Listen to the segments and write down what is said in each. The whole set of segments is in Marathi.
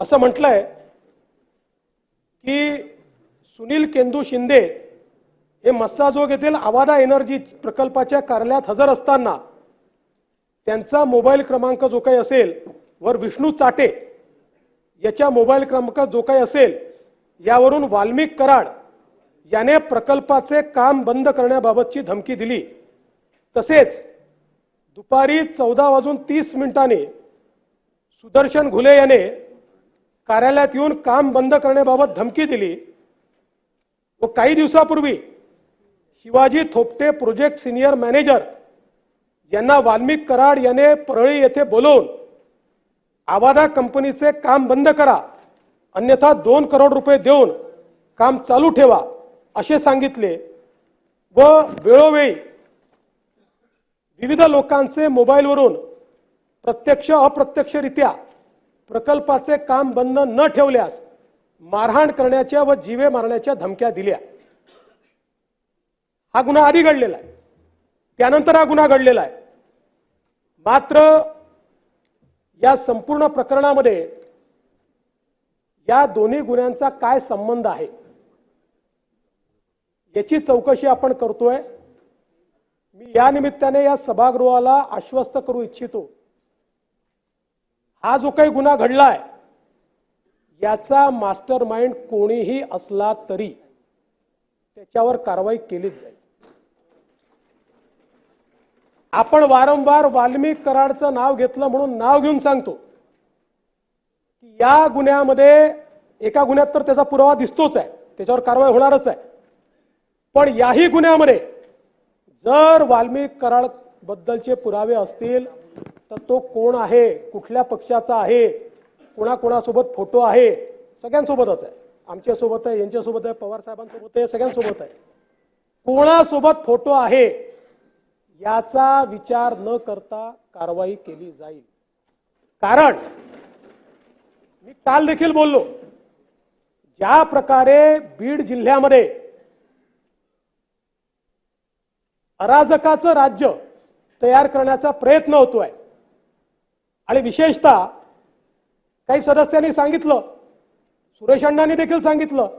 असं म्हटलंय की सुनील केंदू शिंदे हे मस्साजोग येथील आवादा एनर्जी प्रकल्पाच्या कार्यालयात हजर असताना त्यांचा मोबाईल क्रमांक जो काही असेल वर विष्णू चाटे याच्या मोबाईल क्रमांक जो काही असेल यावरून वाल्मिक कराड याने प्रकल्पाचे काम बंद करण्याबाबतची धमकी दिली. तसेच दुपारी चौदा वाजून तीस मिनिटांनी सुदर्शन घुले याने कार्यालयात येऊन काम बंद करण्याबाबत धमकी दिली. व काही दिवसापूर्वी Shivaji Thopte project senior manager यांना वाल्मिक कराड याने परळी येथे बोलवून आवादा कंपनीचे काम बंद करा अन्यथा दोन करोड रुपये देऊन काम चालू ठेवा असे सांगितले. व वेळोवेळी विविध लोकांचे मोबाईलवरून प्रत्यक्ष अप्रत्यक्षरित्या प्रकल्पाचे काम बंद न ठेवल्यास मारहाण करण्याच्या व जीवे मारण्याच्या धमक्या दिल्या. हा गुन्हा आधी घडलेला आहे. त्यानंतर हा गुन्हा घडलेला आहे. मात्र या संपूर्ण प्रकरणामध्ये या दोन्ही गुन्ह्यांचा काय संबंध आहे याची चौकशी आपण करतोय. मी या निमित्ताने या सभागृहाला आश्वस्त करू इच्छितो. हा जो काही गुन्हा घडलाय याचा मास्टर माइंड कोणीही असला तरी त्याच्यावर कारवाई केलीच जाईल. आपण वारंवार वाल्मिक कराडचं नाव घेतलं म्हणून नाव घेऊन सांगतो की या गुन्ह्यामध्ये एका गुन्ह्यात तर त्याचा पुरावा दिसतोच आहे त्याच्यावर कारवाई होणारच आहे. पण याही गुन्ह्यामध्ये जर वाल्मिक कराड बद्दलचे पुरावे असतील तर तो कोण आहे? कुठल्या पक्षाचा आहे? कोणाकोणासोबत फोटो आहे? सगळ्यांसोबतच आहे. आमच्यासोबत आहे यांच्यासोबत आहे पवार साहेबांसोबत आहे सगळ्यांसोबत आहे. कोणासोबत फोटो आहे? याचा विचार न करता कारवाई केली जाईल. कारण मी काल देखील बोललो ज्या प्रकारे बीड जिल्ह्यामध्ये अराजकाचं राज्य तयार करण्याचा प्रयत्न होतोय. आणि विशेषतः काही सदस्यांनी सांगितलं सुरेश अण्णांनी देखील सांगितलं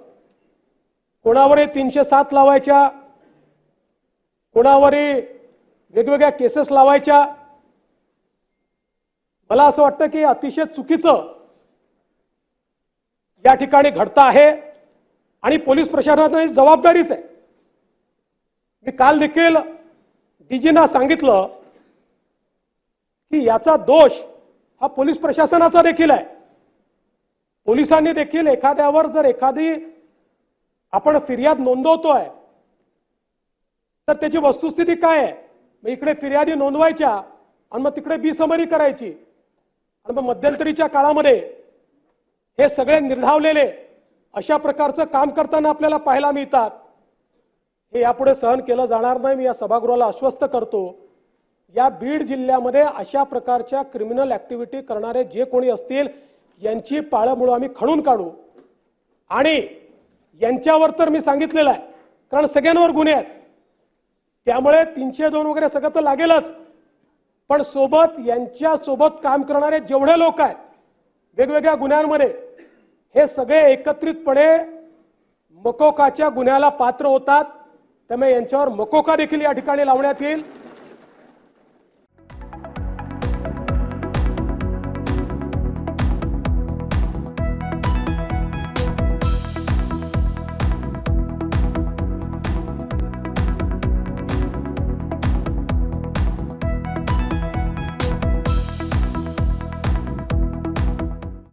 कोणावरही तीनशे सात लावायच्या कोणावरही वेगवेगळ्या केसेस लावायच्या मला असं वाटतं की अतिशय चुकीचं या ठिकाणी घडतं आहे आणि पोलीस प्रशासनाची जबाबदारीच आहे. मी काल देखील डीजींना सांगितलं की याचा दोष हा पोलीस प्रशासनाचा देखील आहे. पोलिसांनी देखील एखाद्यावर जर एखादी आपण फिर्याद नोंदवतोय तर त्याची वस्तुस्थिती काय आहे? मग इकडे फिर्यादी नोंदवायच्या आणि मग तिकडे बिसमरी करायची. आणि मग मध्यंतरीच्या काळामध्ये हे सगळे निर्धावलेले अशा प्रकारचं काम करताना आपल्याला पाहायला मिळतात. हे यापुढे सहन केलं जाणार नाही. मी या सभागृहाला आश्वस्त करतो या बीड जिल्ह्यामध्ये अशा प्रकारच्या क्रिमिनल ऍक्टिव्हिटी करणारे जे कोणी असतील यांची पाळंमुळं आम्ही खणून काढू. आणि यांच्यावर तर मी सांगितलेलं आहे कारण सगळ्यांवर गुन्हे आहेत. त्यामुळे तीनशे दोन वगैरे सगळं तर लागेलच. पण सोबत यांच्यासोबत काम करणारे जेवढे लोक आहेत वेगवेगळ्या गुन्ह्यांमध्ये हे सगळे एकत्रितपणे मकोकाच्या गुन्ह्याला पात्र होतात. त्यामुळे यांच्यावर मकोका देखील या ठिकाणी लावण्यात येईल.